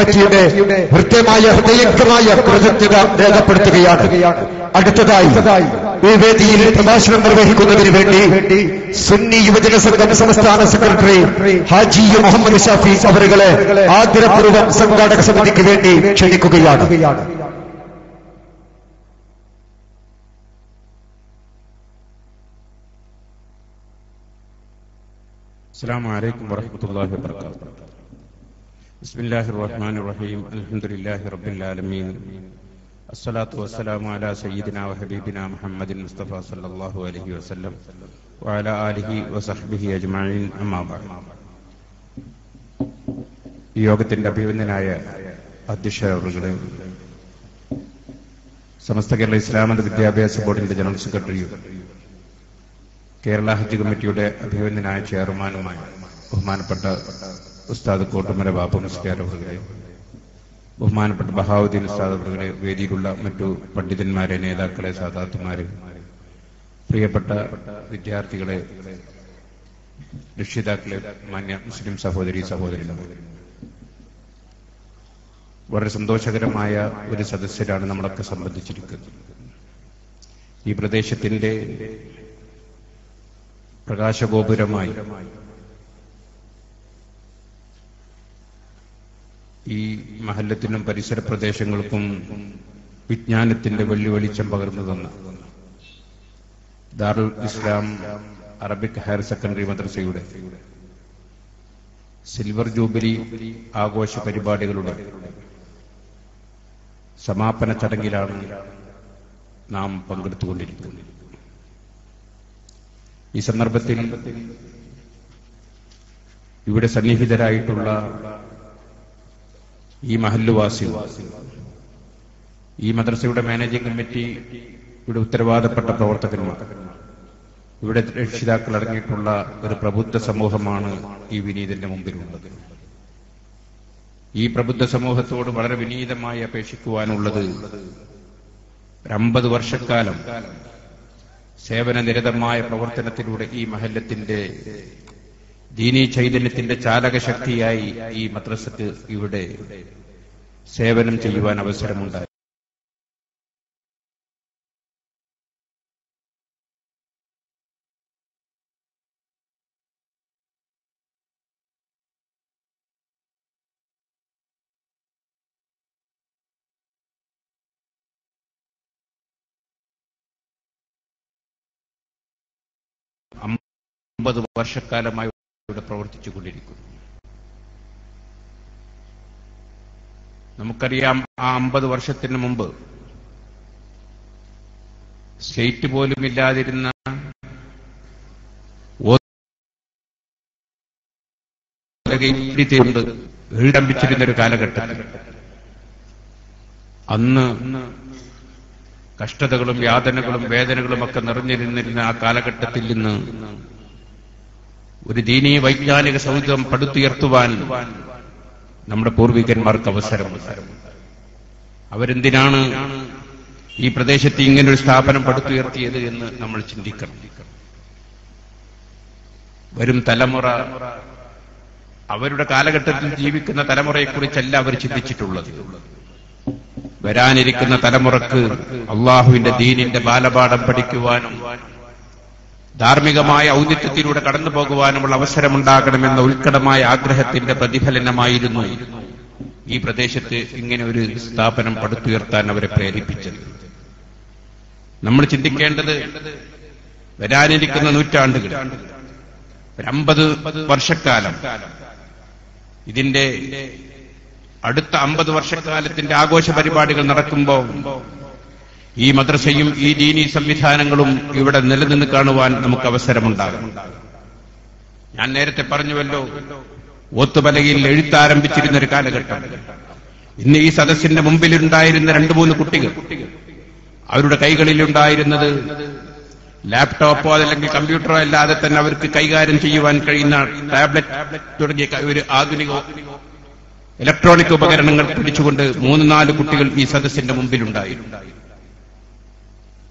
പറ്റിയുടെ കൃത്യമായ ഹൃദയക്തമായ കൃതജ്ഞത രേഖപ്പെടുത്തുകയാണ്. അടുത്തതായി ഈ വേദിയിൽ പ്രഭാഷണം നിർവഹിക്കുന്നതിന് വേണ്ടി സുന്നി യുവജന സംഘം സംസ്ഥാന സെക്രട്ടറി ഹാജി മുഹമ്മദ് ഷാഫി അവരുകളെ ആദരപൂർവം സംഘാടക സമിതിക്ക് വേണ്ടി ക്ഷണിക്കുകയാണ്. അസ്സാം വലൈക്കും വാഹമത്തല്ലാഹി വാത്തു بسم الله الرحمن الرحيم الحمد لله رب العالمين الصلاة والسلام على سيدنا وحبيبنا محمد المصطفى صلى الله عليه وسلم وعلى آله وصحبه أجمعين أما بعد ഈ യോഗത്തിന്റെ അഭിവന്ദനായ അധ്യക്ഷ അവരുടെ സമസ്ത കേരള ഇസ്ലാമത വിദ്യാഭ്യാസ ബോർഡിന്റെ ജനറൽ സെക്രട്ടറിയും കേരള ഹജ്ജ് കമ്മിറ്റിയുടെ അഭിവന്ദനായ ചെയർമാനുമായ ബഹുമാനപ്പെട്ട ഉസ്താദ് കോട്ടമര ബാബു മുസ്ലിയാർ അവരുടെ ബഹുമാനപ്പെട്ട ബഹാവുദ്ദീൻ ഉസ്താദ് അവരുടെ വേദിയിലുള്ള മറ്റു പണ്ഡിതന്മാരെ നേതാക്കളെ സാധാത്തുമാരെ പ്രിയപ്പെട്ട വിദ്യാർത്ഥികളെ രക്ഷിതാക്കളെ മാന്യ മുസ്ലിം സഹോദരി സഹോദരന്മാർ വളരെ സന്തോഷകരമായ ഒരു സദസ്സിലാണ് നമ്മളൊക്കെ സംബന്ധിച്ചിരിക്കുന്നത്. ഈ പ്രദേശത്തിന്റെ പ്രകാശഗോപുരമായി ഈ മഹല്ലത്തിനും പരിസര പ്രദേശങ്ങൾക്കും വിജ്ഞാനത്തിന്റെ വെള്ളി വെളിച്ചം പകർന്നു തന്ന Darul Islam Arabic higher secondary മദ്രസയുടെ silver jubilee ആഘോഷ പരിപാടികളുടെ സമാപന ചടങ്ങിലാണ് നാം പങ്കെടുത്തുകൊണ്ടിരിക്കുന്നത്. ഈ സന്ദർഭത്തിൽ ഇവിടെ സന്നിഹിതരായിട്ടുള്ള ഈ മഹല്ലുവാസികൾ ഈ മദ്രസയുടെ മാനേജിംഗ് കമ്മിറ്റി ഇവിടെ ഉത്തരവാദപ്പെട്ട പ്രവർത്തകന്മാർ. ഇവിടെ രക്ഷിതാക്കൾ അടങ്ങിയിട്ടുള്ള ഒരു പ്രബുദ്ധ സമൂഹമാണ് ഈ വിനീതന്റെ മുമ്പിലുള്ളത്. ഈ പ്രബുദ്ധ സമൂഹത്തോട് വളരെ വിനീതമായി അപേക്ഷിക്കുവാനുള്ളത് അമ്പത് വർഷക്കാലം സേവന നിരതമായ പ്രവർത്തനത്തിലൂടെ ഈ മഹല്ലത്തിന്റെ ദീനീ ചൈതന്യത്തിന്റെ ചാലകശക്തിയായി ഈ മദ്രസക്ക് ഇവിടെ സേവനം ചെയ്യുവാൻ അവസരമുണ്ടായി. അമ്പത് വർഷക്കാലമായി ഇവിടെ പ്രവർത്തിച്ചുകൊണ്ടിരിക്കുന്നു. നമുക്കറിയാം ആ അമ്പത് വർഷത്തിന് മുമ്പ് സ്റ്റേറ്റ് പോലും ഇല്ലാതിരുന്ന ഈടംബിച്ചിരുന്ന ഒരു കാലഘട്ടം. അന്ന് കഷ്ടതകളും യാതനകളും വേദനകളും ഒക്കെ നിറഞ്ഞിരുന്നിരുന്ന ആ കാലഘട്ടത്തിൽ നിന്ന് ഒരു ദീനീയ വൈജ്ഞാനിക സൗഹൃദം പടുത്തുയർത്തുവാൻ നമ്മുടെ പൂർവികന്മാർക്ക് അവസരം. അവരെന്തിനാണ് ഈ പ്രദേശത്ത് ഇങ്ങനൊരു സ്ഥാപനം പടുത്തുയർത്തിയത് എന്ന് നമ്മൾ ചിന്തിക്കണം. വരും തലമുറ അവരുടെ കാലഘട്ടത്തിൽ ജീവിക്കുന്ന തലമുറയെക്കുറിച്ചല്ല അവർ ചിന്തിച്ചിട്ടുള്ളത്. വരാനിരിക്കുന്ന തലമുറയ്ക്ക് അള്ളാഹുവിന്റെ ദീനിന്റെ ബാലപാഠം പഠിക്കുവാനും ധാർമ്മികമായ ഔന്നിത്യത്തിലൂടെ കടന്നു പോകുവാനുമുള്ള അവസരമുണ്ടാകണമെന്ന ഉത്കടമായ ആഗ്രഹത്തിന്റെ പ്രതിഫലനമായിരുന്നു ഈ പ്രദേശത്ത് ഇങ്ങനെ ഒരു സ്ഥാപനം പടുത്തുയർത്താൻ അവരെ പ്രേരിപ്പിച്ചത്. നമ്മൾ ചിന്തിക്കേണ്ടത് വരാനിരിക്കുന്ന നൂറ്റാണ്ടുകൾ ഒരമ്പത് വർഷക്കാലം. ഇതിന്റെ അടുത്ത അമ്പത് വർഷക്കാലത്തിന്റെ ആഘോഷ പരിപാടികൾ നടക്കുമ്പോൾ ഈ മദ്രസയും ഈ ദീനീ സംവിധാനങ്ങളും ഇവിടെ നിലനിന്ന് കാണുവാൻ നമുക്ക് അവസരമുണ്ടാകും. ഞാൻ നേരത്തെ പറഞ്ഞുവല്ലോ ഓത്തുപലകയിൽ എഴുത്താരംഭിച്ചിരുന്ന ഒരു കാലഘട്ടം. ഇന്ന് ഈ സദസ്സിന്റെ മുമ്പിലുണ്ടായിരുന്ന രണ്ടു മൂന്ന് കുട്ടികൾ അവരുടെ കൈകളിലുണ്ടായിരുന്നത് ലാപ്ടോപ്പോ അതല്ലെങ്കിൽ കമ്പ്യൂട്ടറോ അല്ലാതെ തന്നെ അവർക്ക് കൈകാര്യം ചെയ്യുവാൻ കഴിയുന്ന ടാബ്ലറ്റ് തുടങ്ങിയ ഒരു ആധുനിക ഇലക്ട്രോണിക് ഉപകരണങ്ങൾ പിടിച്ചുകൊണ്ട് മൂന്ന് നാല് കുട്ടികൾ ഈ സദസ്സിന്റെ മുമ്പിലുണ്ടായിരുന്നു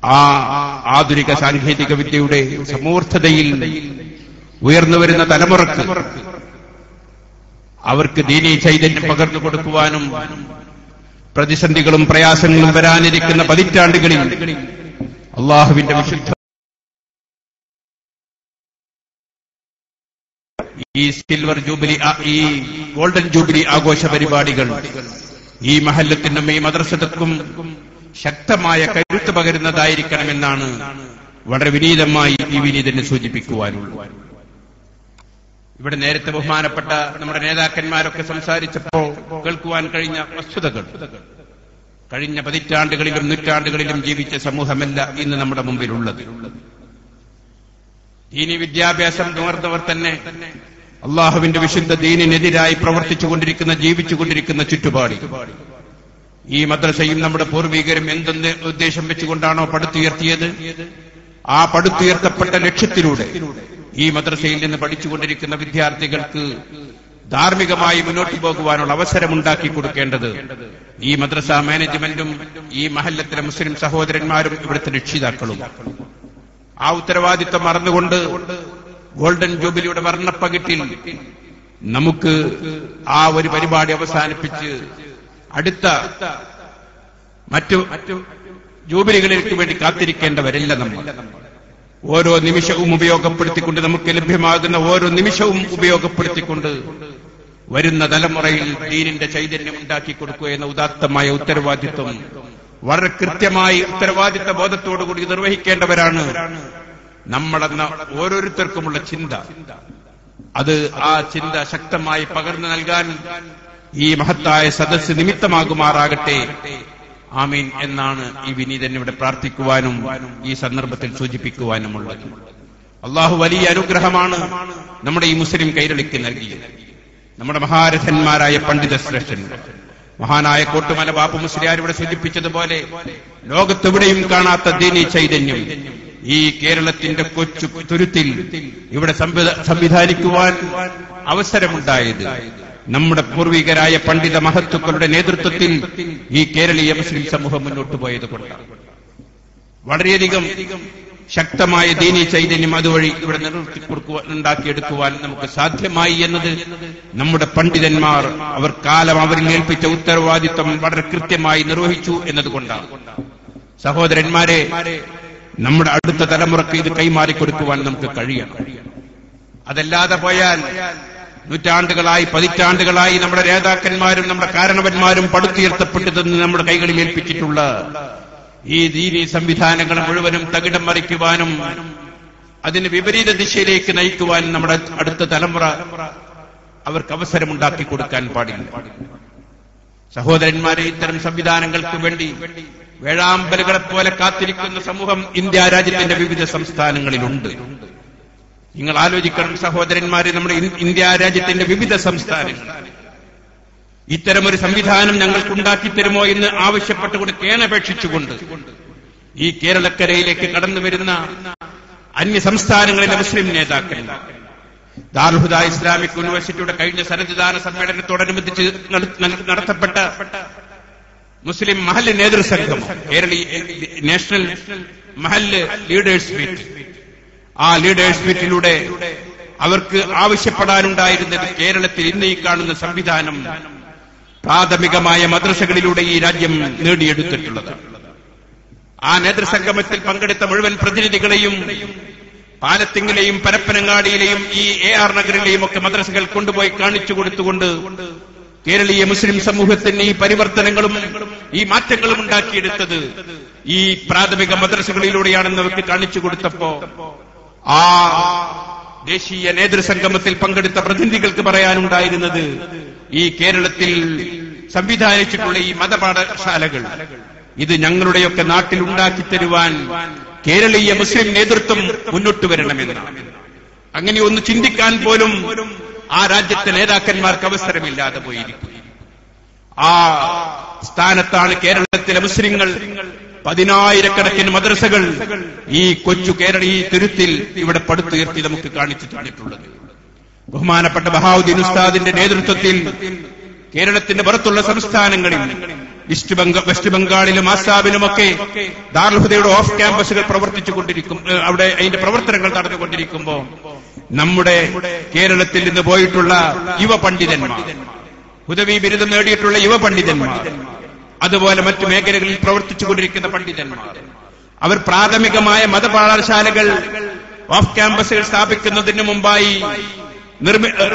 ആ ആധുനിക സാങ്കേതിക വിദ്യയുടെ സമൂർദ്ധതയിൽ ഉയർന്നു വരുന്ന തലമുറയ്ക്ക് അവർക്ക് ദീനീ ചൈതന്യം പകർന്നു കൊടുക്കുവാനും പ്രതിസന്ധികളും പ്രയാസങ്ങളും വരാനിരിക്കുന്ന പതിറ്റാണ്ടുകളിൽ അള്ളാഹുവിന്റെ വിശുദ്ധ ഈ സിൽവർ ജൂബിലി ഈ ഗോൾഡൻ ജൂബിലി ആഘോഷ പരിപാടികൾ ഈ മഹല്ലത്തിനും ഈ മദ്രസതക്കും ശക്തമായ കരുത്ത് പകരുന്നതായിരിക്കണമെന്നാണ് വളരെ വിനീതമായി ഈ വിനീതനെ സൂചിപ്പിക്കുവാനുള്ളത്. ഇവിടെ നേരത്തെ ബഹുമാനപ്പെട്ട നമ്മുടെ നേതാക്കന്മാരൊക്കെ സംസാരിച്ചപ്പോ കേൾക്കുവാൻ കഴിഞ്ഞ വസ്തുതകൾ. കഴിഞ്ഞ പതിറ്റാണ്ടുകളിലും നൂറ്റാണ്ടുകളിലും ജീവിച്ച സമൂഹമല്ല ഇന്ന് നമ്മുടെ മുമ്പിലുള്ളത്. ദീനി വിദ്യാഭ്യാസം നുകർന്നവർ തന്നെ അള്ളാഹുവിന്റെ വിശുദ്ധ ദീനിനെതിരായി പ്രവർത്തിച്ചുകൊണ്ടിരിക്കുന്ന ജീവിച്ചുകൊണ്ടിരിക്കുന്ന ചുറ്റുപാടി ഈ മദ്രസയും നമ്മുടെ പൂർവീകരും എന്തെന്ന് ഉദ്ദേശം വെച്ചുകൊണ്ടാണോ പടുത്തുയർത്തിയത്? ആ പടുത്തുയർത്തപ്പെട്ട ലക്ഷ്യത്തിലൂടെ ഈ മദ്രസയിൽ നിന്ന് പഠിച്ചുകൊണ്ടിരിക്കുന്ന വിദ്യാർത്ഥികൾക്ക് ധാർമ്മികമായി മുന്നോട്ട് പോകുവാനുള്ള അവസരമുണ്ടാക്കി കൊടുക്കേണ്ടത് ഈ മദ്രസ മാനേജ്മെന്റും ഈ മഹല്ലത്തിലെ മുസ്ലിം സഹോദരന്മാരും ഇവിടുത്തെ രക്ഷിതാക്കളും. ആ ഉത്തരവാദിത്വം മറന്നുകൊണ്ട് ഗോൾഡൻ ജൂബിലിയുടെ വർണപ്പകിട്ടിൽ നമുക്ക് ആ ഒരു പരിപാടി അവസാനിപ്പിച്ച് അടുത്ത മറ്റു മറ്റു ജൂബിലികളിലേക്ക് വേണ്ടി കാത്തിരിക്കേണ്ടവരില്ല നമ്മൾ. ഓരോ നിമിഷവും ഉപയോഗപ്പെടുത്തിക്കൊണ്ട് നമുക്ക് ലഭ്യമാകുന്ന ഓരോ നിമിഷവും ഉപയോഗപ്പെടുത്തിക്കൊണ്ട് വരുന്ന തലമുറയിൽ ദീനിന്റെ ചൈതന്യം ഉണ്ടാക്കി കൊടുക്കുക എന്ന ഉദാത്തമായ ഉത്തരവാദിത്വം വളരെ കൃത്യമായി ഉത്തരവാദിത്ത ബോധത്തോടുകൂടി നിർവഹിക്കേണ്ടവരാണ് നമ്മളെന്ന ഓരോരുത്തർക്കുമുള്ള ചിന്ത. അത് ആ ചിന്ത ശക്തമായി പകർന്നു നൽകാൻ ഈ മഹത്തായ സദസ് നിമിത്തമാകുമാറാകട്ടെ. ആമീൻ എന്നാണ് ഈ വിനീതൻ ഇവിടെ പ്രാർത്ഥിക്കുവാനും ഈ സന്ദർഭത്തിൽ സൂചിപ്പിക്കുവാനും ഉള്ളത് അള്ളാഹു വലിയ അനുഗ്രഹമാണ് നമ്മുടെ ഈ മുസ്ലിം കൈരളിക്ക് നൽകിയത്. നമ്മുടെ മഹാരഥന്മാരായ പണ്ഡിത ശ്രേഷ്ഠൻ മഹാനായ കോട്ടുമല ബാപ്പു മുസ്ലിയാർ ഇവിടെ സൂചിപ്പിച്ചതുപോലെ ലോകത്തെവിടെയും കാണാത്ത ദീനി ചൈതന്യം ഈ കേരളത്തിന്റെ കൊച്ചു തുരുത്തിൽ ഇവിടെ സംവിധ- സംവിധാനിക്കുവാൻ അവസരമുണ്ടായത് നമ്മുടെ പൂർവികരായ പണ്ഡിത മഹത്തുക്കളുടെ നേതൃത്വത്തിൽ ഈ കേരളീയ മുസ്ലിം സമൂഹം മുന്നോട്ട് പോയത് കൊണ്ടാണ് വളരെയധികം ശക്തമായ ദീനി ചൈതന്യം അതുവഴി ഇവിടെ നിലനിർത്തി ഉണ്ടാക്കിയെടുക്കുവാൻ നമുക്ക് സാധ്യമായി എന്നത് നമ്മുടെ പണ്ഡിതന്മാർ അവർ കാലം അവരിൽ ഏൽപ്പിച്ച ഉത്തരവാദിത്വം വളരെ കൃത്യമായി നിർവഹിച്ചു എന്നതുകൊണ്ടാണ്. സഹോദരന്മാരെ നമ്മുടെ അടുത്ത തലമുറയ്ക്ക് ഇത് കൈമാറിക്കൊടുക്കുവാൻ നമുക്ക് കഴിയണം. അതല്ലാതെ പോയാൽ നൂറ്റാണ്ടുകളായി പതിറ്റാണ്ടുകളായി നമ്മുടെ നേതാക്കന്മാരും നമ്മുടെ കാരണവന്മാരും പടുത്തുയർത്തപ്പെട്ടതെന്ന് നമ്മുടെ കൈകളിൽ ഏൽപ്പിച്ചിട്ടുള്ള ഈ ദീനി സംവിധാനങ്ങൾ മുഴുവനും തകിടം മറിക്കുവാനും അതിന് വിപരീത ദിശയിലേക്ക് നയിക്കുവാനും നമ്മുടെ അടുത്ത തലമുറ അവർക്ക് അവസരമുണ്ടാക്കി കൊടുക്കാൻ പാടില്ല. സഹോദരന്മാരെ ഇത്തരം സംവിധാനങ്ങൾക്ക് വേണ്ടി വേഴാമ്പലുകളെ പോലെ കാത്തിരിക്കുന്ന സമൂഹം ഇന്ത്യ രാജ്യത്തിന്റെ വിവിധ സംസ്ഥാനങ്ങളിലുണ്ട്. നിങ്ങൾ ആലോചിക്കണം സഹോദരന്മാരെ നമ്മുടെ ഇന്ത്യ രാജ്യത്തിന്റെ വിവിധ സംസ്ഥാനങ്ങൾ. ഇത്തരമൊരു സംവിധാനം ഞങ്ങൾക്ക് ഉണ്ടാക്കി തരുമോ എന്ന് ആവശ്യപ്പെട്ടുകൊണ്ട് കേണപേക്ഷിച്ചുകൊണ്ട് ഈ കേരളക്കരയിലേക്ക് കടന്നു വരുന്ന അന്യ സംസ്ഥാനങ്ങളിലെ മുസ്ലിം നേതാക്കൾ ദാർഹുദ ഇസ്ലാമിക് യൂണിവേഴ്സിറ്റിയുടെ കഴിഞ്ഞ സന്നദ്ധാന സമ്മേളനത്തോടനുബന്ധിച്ച് നട- നട- നടത്തപ്പെട്ട മുസ്ലിം മഹല്ല് നേതൃസംഘം കേരളീയ നാഷണൽ മഹല്ല് ലീഡേഴ്സ് മീറ്റ്. ആ ലീഡേഴ്സ് മീറ്റിലൂടെ അവർക്ക് ആവശ്യപ്പെടാനുണ്ടായിരുന്നത് കേരളത്തിൽ ഇന്ന് ഈ കാണുന്ന സംവിധാനം പ്രാഥമികമായ മദ്രസകളിലൂടെ ഈ രാജ്യം നേടിയെടുത്തിട്ടുള്ളത്. ആ നേതൃസംഗമത്തിൽ പങ്കെടുത്ത മുഴുവൻ പ്രതിനിധികളെയും പാലത്തിങ്ങിലെയും പരപ്പനങ്ങാടിയിലെയും ഈ എ ആർ നഗറിലെയും ഒക്കെ മദ്രസകൾ കൊണ്ടുപോയി കാണിച്ചു കൊടുത്തുകൊണ്ട് കേരളീയ മുസ്ലിം സമൂഹത്തിന് ഈ പരിവർത്തനങ്ങളും ഈ മാറ്റങ്ങളും ഉണ്ടാക്കിയെടുത്തത് ഈ പ്രാഥമിക മദ്രസകളിലൂടെയാണെന്ന് അവർക്ക് കാണിച്ചു കൊടുത്തപ്പോ ആ ദേശീയ നേതൃസംഗമത്തിൽ പങ്കെടുത്ത പ്രതിനിധികൾക്ക് പറയാനുണ്ടായിരുന്നത് ഈ കേരളത്തിൽ സംവിധാനിച്ചിട്ടുള്ള ഈ മതപാഠശാലകൾ. ഇത് ഞങ്ങളുടെയൊക്കെ നാട്ടിൽ ഉണ്ടാക്കി തരുവാൻ കേരളീയ മുസ്ലിം നേതൃത്വം മുന്നോട്ട് വരണമെന്ന് അങ്ങനെ ഒന്ന് ചിന്തിക്കാൻ പോലും ആ രാജ്യത്തെ നേതാക്കന്മാർക്ക് അവസരമില്ലാതെ പോയിരിക്കും ആ സ്ഥാനത്താണ് കേരളത്തിലെ മുസ്ലിങ്ങൾ പതിനായിരക്കണക്കിന് മദ്രസകൾ ഈ കൊച്ചു കേരള ഈ തുരുത്തിൽ ഇവിടെ പടുത്തുയർത്തി നമുക്ക് കാണിച്ചു തന്നിട്ടുള്ളത്. ബഹുമാനപ്പെട്ട ബഹാവുദ്ദീൻ ഉസ്താദിന്റെ നേതൃത്വത്തിൽ കേരളത്തിന്റെ പുറത്തുള്ള സംസ്ഥാനങ്ങളിൽ ഈസ്റ്റ് ബംഗാൾ വെസ്റ്റ് ബംഗാളിലും ആസാമിലുമൊക്കെ ദാർഹുദയുടെ ഓഫ് ക്യാമ്പസുകൾ പ്രവർത്തിച്ചു കൊണ്ടിരിക്കും അവിടെ അതിന്റെ പ്രവർത്തനങ്ങൾ നടന്നുകൊണ്ടിരിക്കുമ്പോൾ നമ്മുടെ കേരളത്തിൽ നിന്ന് പോയിട്ടുള്ള യുവ പണ്ഡിതന്മാർ ഹുദവി ബിരുദം നേടിയിട്ടുള്ള യുവ പണ്ഡിതന്മാർ അതുപോലെ മറ്റു മേഖലകളിൽ പ്രവർത്തിച്ചുകൊണ്ടിരിക്കുന്ന പണ്ഡിതന്മാർ. അവർ പ്രാഥമികമായ മതപാഠശാലകൾ ഓഫ് ക്യാമ്പസുകൾ സ്ഥാപിക്കുന്നതിന് മുമ്പായി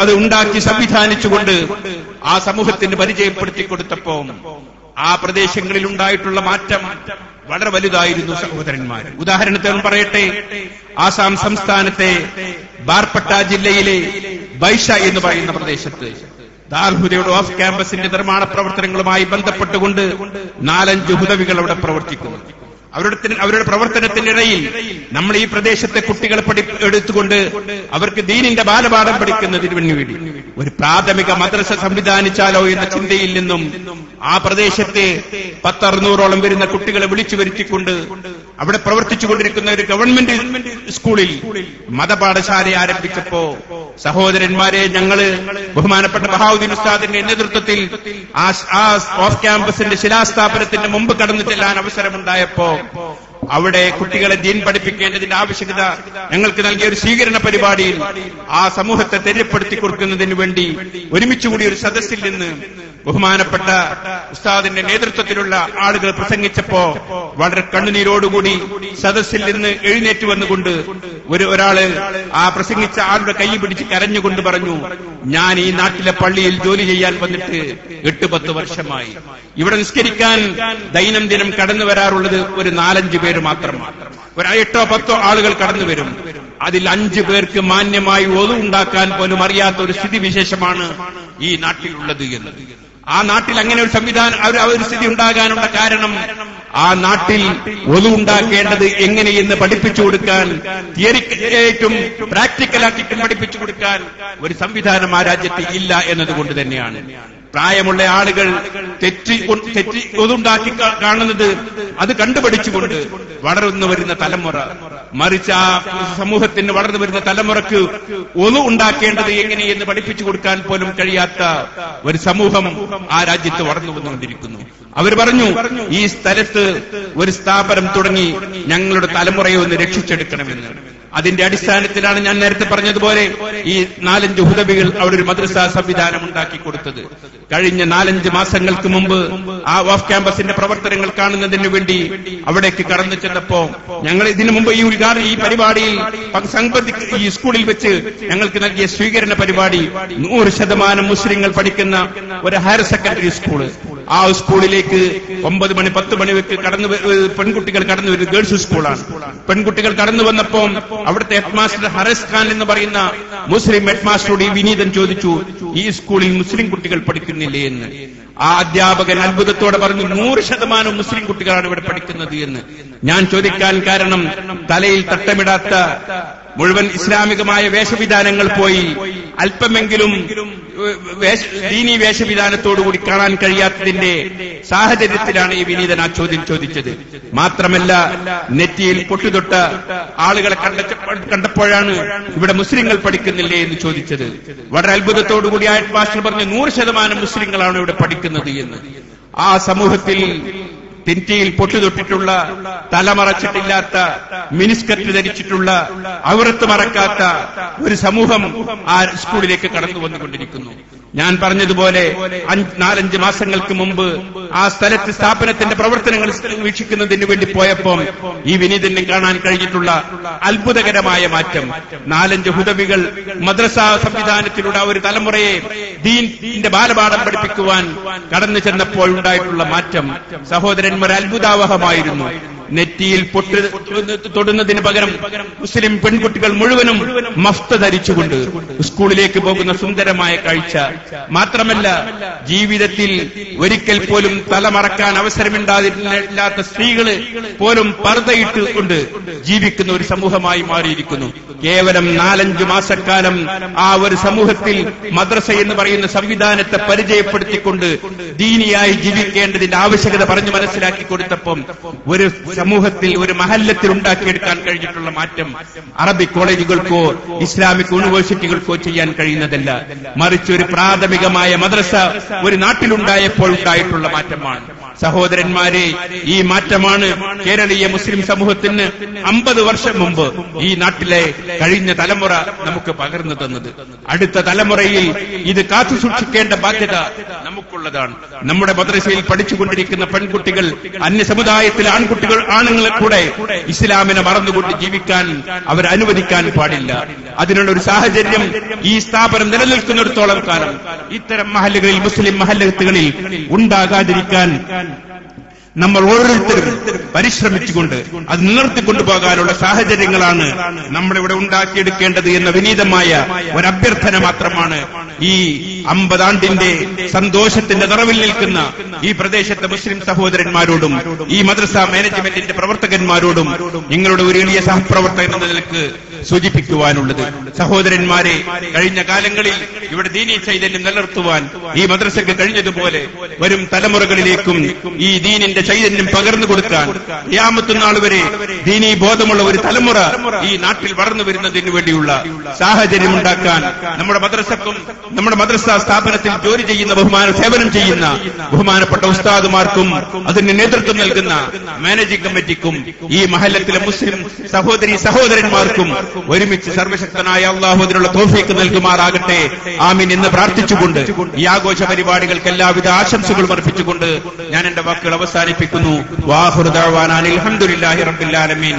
അത് ഉണ്ടാക്കി സംവിധാനിച്ചുകൊണ്ട് ആ സമൂഹത്തിന് പരിചയപ്പെടുത്തി കൊടുത്തപ്പോ ആ പ്രദേശങ്ങളിൽ ഉണ്ടായിട്ടുള്ള മാറ്റം വളരെ വലുതായിരുന്നു സഹോദരന്മാർ. ഉദാഹരണത്തിന് പറയട്ടെ. ആസാം സംസ്ഥാനത്തെ ബാർപ്പട്ട ജില്ലയിലെ ബൈഷ എന്ന് പറയുന്ന പ്രദേശത്ത് ദാർഹുദയുടെ ഓഫ് ക്യാമ്പസിന്റെ നിർമ്മാണ പ്രവർത്തനങ്ങളുമായി ബന്ധപ്പെട്ടുകൊണ്ട് നാലഞ്ച് ഹുദവികൾ അവിടെ പ്രവർത്തിക്കുന്നു. അവരുടെ അവരുടെ പ്രവർത്തനത്തിനിടയിൽ നമ്മൾ ഈ പ്രദേശത്തെ കുട്ടികളെ പഠി എടുത്തുകൊണ്ട് അവർക്ക് ദീനിന്റെ ബാലപാഠം പഠിക്കുന്നതിന് വേണ്ടി ഒരു പ്രാഥമിക മദ്രസ സംവിധാനിച്ചാലോ എന്ന ചിന്തയിൽ നിന്നും ആ പ്രദേശത്തെ പത്തറുന്നൂറോളം വരുന്ന കുട്ടികളെ വിളിച്ചു വരുത്തിക്കൊണ്ട് അവിടെ പ്രവർത്തിച്ചുകൊണ്ടിരിക്കുന്ന ഒരു ഗവൺമെന്റ് സ്കൂളിൽ മതപാഠശാല ആരംഭിച്ചപ്പോ സഹോദരന്മാരെ ഞങ്ങൾ ബഹുമാനപ്പെട്ട ബഹാവുദ്ദീൻ ഉസ്താദിന്റെ നേതൃത്വത്തിൽ ആ ഓഫ് ക്യാമ്പസിന്റെ ശിലാസ്ഥാപനത്തിന്റെ മുമ്പ് കടന്നു ചെല്ലാൻ അവസരമുണ്ടായപ്പോ അവിടെ കുട്ടികളെ ദീൻ പഠിപ്പിക്കേണ്ടതിന്റെ ആവശ്യകത ഞങ്ങൾക്ക് നൽകിയ ഒരു സ്വീകരണ പരിപാടിയിൽ ആ സമൂഹത്തെ തെര്യപ്പെടുത്തി കൊടുക്കുന്നതിന് വേണ്ടി ഒരുമിച്ചുകൂടി ഒരു സദസ്സിൽ നിന്ന് ബഹുമാനപ്പെട്ട ഉസ്താദിന്റെ നേതൃത്വത്തിലുള്ള ആളുകൾ പ്രസംഗിച്ചപ്പോ വളരെ കണ്ണുനീരോടുകൂടി സദസ്സിൽ നിന്ന് എഴുന്നേറ്റ് വന്നുകൊണ്ട് ഒരു ഒരാൾ ആ പ്രസംഗിച്ച ആളുടെ കൈ പിടിച്ച് കരഞ്ഞുകൊണ്ട് പറഞ്ഞു ഞാൻ ഈ നാട്ടിലെ പള്ളിയിൽ ജോലി ചെയ്യാൻ വന്നിട്ട് എട്ട് പത്ത് വർഷമായി. ഇവിടെ നിസ്കരിക്കാൻ ദൈനംദിനം കടന്നു വരാറുള്ളത് ഒരു നാലഞ്ച് പേര് മാത്രം ഒരു എട്ടോ പത്തോ ആളുകൾ കടന്നു വരും. അതിൽ അഞ്ചു പേർക്ക് മാന്യമായി ഒതുണ്ടാക്കാൻ പോലും അറിയാത്ത ഒരു സ്ഥിതിവിശേഷമാണ് ഈ നാട്ടിലുള്ളത് എന്ന്. ആ നാട്ടിൽ അങ്ങനെ ഒരു സംവിധാനം ഒരു സ്ഥിതി ഉണ്ടാകാനുള്ള കാരണം ആ നാട്ടിൽ ഒതു ഉണ്ടാക്കേണ്ടത് എങ്ങനെയെന്ന് പഠിപ്പിച്ചു കൊടുക്കാൻ തിയറിക്കായിട്ടും പ്രാക്ടിക്കലാക്കിയിട്ടും പഠിപ്പിച്ചു കൊടുക്കാൻ ഒരു സംവിധാനം ആ രാജ്യത്ത് ഇല്ല എന്നതുകൊണ്ട് തന്നെയാണ്. പ്രായമുള്ള ആളുകൾ തെറ്റി തെറ്റി ഒതുണ്ടാക്കി കാണുന്നത് അത് കണ്ടുപഠിച്ചുകൊണ്ട് വളർന്നു വരുന്ന തലമുറ. മറിച്ച് ആ സമൂഹത്തിന് വളർന്നു വരുന്ന തലമുറയ്ക്ക് ഒതു ഉണ്ടാക്കേണ്ടത് എങ്ങനെയെന്ന് പഠിപ്പിച്ചു കൊടുക്കാൻ പോലും കഴിയാത്ത ഒരു സമൂഹം ആ രാജ്യത്ത് വളർന്നു വന്നുകൊണ്ടിരിക്കുന്നു. അവർ പറഞ്ഞു ഈ സ്ഥലത്ത് ഒരു സ്ഥാപനം തുടങ്ങി ഞങ്ങളുടെ തലമുറയെ ഒന്ന് രക്ഷിച്ചെടുക്കണമെന്ന്. അതിന്റെ അടിസ്ഥാനത്തിലാണ് ഞാൻ നേരത്തെ പറഞ്ഞതുപോലെ ഈ നാലഞ്ച് ഹുദബികൾ അവിടെ ഒരു മദ്രസ സംവിധാനം ഉണ്ടാക്കി കൊടുത്തത്. കഴിഞ്ഞ നാലഞ്ച് മാസങ്ങൾക്ക് മുമ്പ് ആ ഓഫ് ക്യാമ്പസിന്റെ പ്രവർത്തനങ്ങൾ കാണുന്നതിന് വേണ്ടി അവിടേക്ക് കടന്നു ചെന്നപ്പോ ഞങ്ങൾ ഇതിനു മുമ്പ് ഈ ഉദ്ഘാടന ഈ പരിപാടിയിൽ ഈ സ്കൂളിൽ വെച്ച് ഞങ്ങൾക്ക് നൽകിയ സ്വീകരണ പരിപാടി നൂറ് ശതമാനം മുസ്ലിങ്ങൾ പഠിക്കുന്ന ഒരു ഹയർ സെക്കൻഡറി സ്കൂൾ. ആ സ്കൂളിലേക്ക് ഒമ്പത് മണി പത്ത് മണി വെക്ക് കടന്നു പെൺകുട്ടികൾ കടന്നു വരുന്നത് ഗേൾസ് സ്കൂളാണ്. പെൺകുട്ടികൾ കടന്നു വന്നപ്പോൾ അവിടുത്തെ ഹെഡ് മാസ്റ്റർ ഹറസ് ഖാൻ എന്ന് പറയുന്ന മുസ്ലിം ഹെഡ് മാസ്റ്ററോട് ഈ വിനീതൻ ചോദിച്ചു ഈ സ്കൂളിൽ മുസ്ലിം കുട്ടികൾ പഠിക്കുന്നില്ലേ എന്ന്? ആ അധ്യാപകൻ അത്ഭുതത്തോടെ പറഞ്ഞു നൂറ് ശതമാനം മുസ്ലിം കുട്ടികളാണ് ഇവിടെ പഠിക്കുന്നത് എന്ന്. ഞാൻ ചോദിക്കാൻ കാരണം തലയിൽ തട്ടമിടാത്ത മുഴുവൻ ഇസ്ലാമികമായ വേഷവിധാനങ്ങൾ പോയി. അല്പമെങ്കിലും ദീനി വേഷ- ദീനീ വേഷവിധാനത്തോടുകൂടി കാണാൻ കഴിയാത്തതിന്റെ സാഹചര്യത്തിലാണ് ഈ വിനീതൻ ആ ചോദ്യം ചോദിച്ചത്. മാത്രമല്ല നെറ്റിയിൽ പൊട്ടുതൊട്ട ആളുകളെ കണ്ട കണ്ടപ്പോഴാണ് ഇവിടെ മുസ്ലിങ്ങൾ പഠിക്കുന്നില്ലേ എന്ന് ചോദിച്ചത്. വളരെ അത്ഭുതത്തോടുകൂടി ആയിട്ട് മാസ്റ്റർ പറഞ്ഞു നൂറ് ശതമാനം മുസ്ലിങ്ങളാണ് ഇവിടെ പഠിക്കുന്നത് എന്ന്. ആ സമൂഹത്തിൽ തെറ്റിയിൽ പൊട്ടുതൊട്ടിട്ടുള്ള തലമറച്ചിട്ടില്ലാത്ത മിനിസ്കറ്റ് ധരിച്ചിട്ടുള്ള അവൃത്ത് മറക്കാത്ത ഒരു സമൂഹം ആ സ്കൂളിലേക്ക് കടന്നു വന്നുകൊണ്ടിരിക്കുന്നു ഞാൻ പറഞ്ഞതുപോലെ നാലഞ്ച് മാസങ്ങൾക്ക് മുമ്പ് ആ സ്ഥലത്ത് സ്ഥാപനത്തിന്റെ പ്രവർത്തനങ്ങൾ വീക്ഷിക്കുന്നതിന് വേണ്ടി പോയപ്പോൾ ഈ വിനീതന് കാണാൻ കഴിഞ്ഞിട്ടുള്ള അത്ഭുതകരമായ മാറ്റം. നാലഞ്ച് ഹുദവികൾ മദ്രസാ സംവിധാനത്തിലൂടെ ഒരു തലമുറയെ ദീന്റെ ബാലപാഠം പഠിപ്പിക്കുവാൻ കടന്നു ചെന്നപ്പോഴുണ്ടായിട്ടുള്ള മാറ്റം സഹോദരന്മാർ അത്ഭുതാവഹമായിരുന്നു. നെറ്റിയിൽ പൊട്ട് തൊടുന്നതിന് പകരം മുസ്ലിം പെൺകുട്ടികൾ മുഴുവനും മഫ്ത ധരിച്ചുകൊണ്ട് സ്കൂളിലേക്ക് പോകുന്ന സുന്ദരമായ കാഴ്ച മാത്രമല്ല ജീവിതത്തിൽ ഒരിക്കൽ പോലും തലമറക്കാൻ അവസരമുണ്ടാതിരുന്നില്ലാത്ത സ്ത്രീകൾ പോലും പർദ്ദയിട്ട് കൊണ്ട് ജീവിക്കുന്ന ഒരു സമൂഹമായി മാറിയിരിക്കുന്നു. കേവലം നാലഞ്ചു മാസക്കാലം ആ ഒരു സമൂഹത്തിൽ മദ്രസ എന്ന് പറയുന്ന സംവിധാനത്തെ പരിചയപ്പെടുത്തിക്കൊണ്ട് ദീനിയായി ജീവിക്കേണ്ടതിന്റെ ആവശ്യകത പറഞ്ഞു മനസ്സിലാക്കി കൊടുത്തപ്പം ഒരു സമൂഹത്തിൽ ഒരു മഹല്ലത്തിൽ ഉണ്ടാക്കിയെടുക്കാൻ കഴിഞ്ഞിട്ടുള്ള മാറ്റം അറബി കോളേജുകൾക്കോ ഇസ്ലാമിക് യൂണിവേഴ്സിറ്റികൾക്കോ ചെയ്യാൻ കഴിയുന്നതല്ല. മറിച്ച് ഒരു പ്രാഥമികമായ മദ്രസ ഒരു നാട്ടിലുണ്ടായപ്പോൾ ഉണ്ടായിട്ടുള്ള മാറ്റമാണ്. സഹോദരന്മാരെ ഈ മാറ്റമാണ് കേരളീയ മുസ്ലിം സമൂഹത്തിന് അമ്പത് വർഷം മുമ്പ് ഈ നാട്ടിലെ കഴിഞ്ഞ തലമുറ നമുക്ക് പകർന്നു തന്നത്. അടുത്ത തലമുറയിൽ ഇത് കാത്തു സൂക്ഷിക്കേണ്ട ബാധ്യത നമുക്കുള്ളതാണ്. നമ്മുടെ മദ്രസയിൽ പഠിച്ചുകൊണ്ടിരിക്കുന്ന പെൺകുട്ടികൾ അന്യ സമുദായത്തിലെ ആൺകുട്ടികൾ ആണുങ്ങളെ കൂടെ ഇസ്ലാമിനെ മറന്നുകൊണ്ട് ജീവിക്കാൻ അവർ അനുവദിക്കാൻ പാടില്ല. അതിനുള്ള ഒരു സാഹചര്യം ഈ സ്ഥാപനം നിലനിൽക്കുന്നിടത്തോളം കാലം ഇത്തരം മഹല്ലുകളിൽ മുസ്ലിം മഹല്ലത്തുകളിൽ ഉണ്ടാകാതിരിക്കാൻ നമ്മൾ ഓരോരുത്തരും പരിശ്രമിച്ചുകൊണ്ട് അത് നിലനിർത്തിക്കൊണ്ടുപോകാനുള്ള സാഹചര്യങ്ങളാണ് നമ്മളിവിടെ ഉണ്ടാക്കിയെടുക്കേണ്ടത് എന്ന വിനീതമായ ഒരു അഭ്യർത്ഥന മാത്രമാണ് ഈ അമ്പതാണ്ടിന്റെ സന്തോഷത്തിന്റെ നിറവിൽ നിൽക്കുന്ന ഈ പ്രദേശത്തെ മുസ്ലിം സഹോദരന്മാരോടും ഈ മദ്രസ മാനേജ്മെന്റിന്റെ പ്രവർത്തകന്മാരോടും നിങ്ങളുടെ ഒരു എളിയ സഹപ്രവർത്തകൻ എന്ന നിലയ്ക്ക് സൂചിപ്പിക്കുവാനുള്ളത്. സഹോദരന്മാരെ കഴിഞ്ഞ കാലങ്ങളിൽ ഇവിടെ ദീനി ചൈതന്യം നിലനിർത്തുവാൻ ഈ മദ്രസയ്ക്ക് കഴിഞ്ഞതുപോലെ വരും തലമുറകളിലേക്കും ഈ ദീനിന്റെ ചൈതന്യം പകർന്നു കൊടുക്കാൻ യാമത്തുനാൾ വരെ ദീനീ ബോധമുള്ള ഒരു തലമുറ ഈ നാട്ടിൽ വളർന്നു വരുന്നതിന് വേണ്ടിയുള്ള സാഹചര്യം ഉണ്ടാക്കാൻ നമ്മുടെ മദ്രസക്കും നമ്മുടെ മദ്രസ സ്ഥാപനത്തിൽ ജോലി ചെയ്യുന്ന ബഹുമാന സേവനം ചെയ്യുന്ന ബഹുമാനപ്പെട്ട ഉസ്താദുമാർക്കും അതിന് നേതൃത്വം നൽകുന്ന മാനേജിംഗ് കമ്മിറ്റിക്കും ഈ മഹല്ലത്തിലെ മുസ്ലിം സഹോദരി സഹോദരന്മാർക്കും ഒരുമിച്ച് സർവശക്തനായ അള്ളാഹു അതിനുള്ള തോഫീക്ക് നൽകുമാറാകട്ടെ. ആമീൻ എന്ന് പ്രാർത്ഥിച്ചുകൊണ്ട് ഈ ആഘോഷ പരിപാടികൾക്ക് എല്ലാവിധ ആശംസകളും അർപ്പിച്ചുകൊണ്ട് ഞാൻ എന്റെ വാക്കുകൾ അവസാനിപ്പിക്കുന്നു. ആലമീൻ.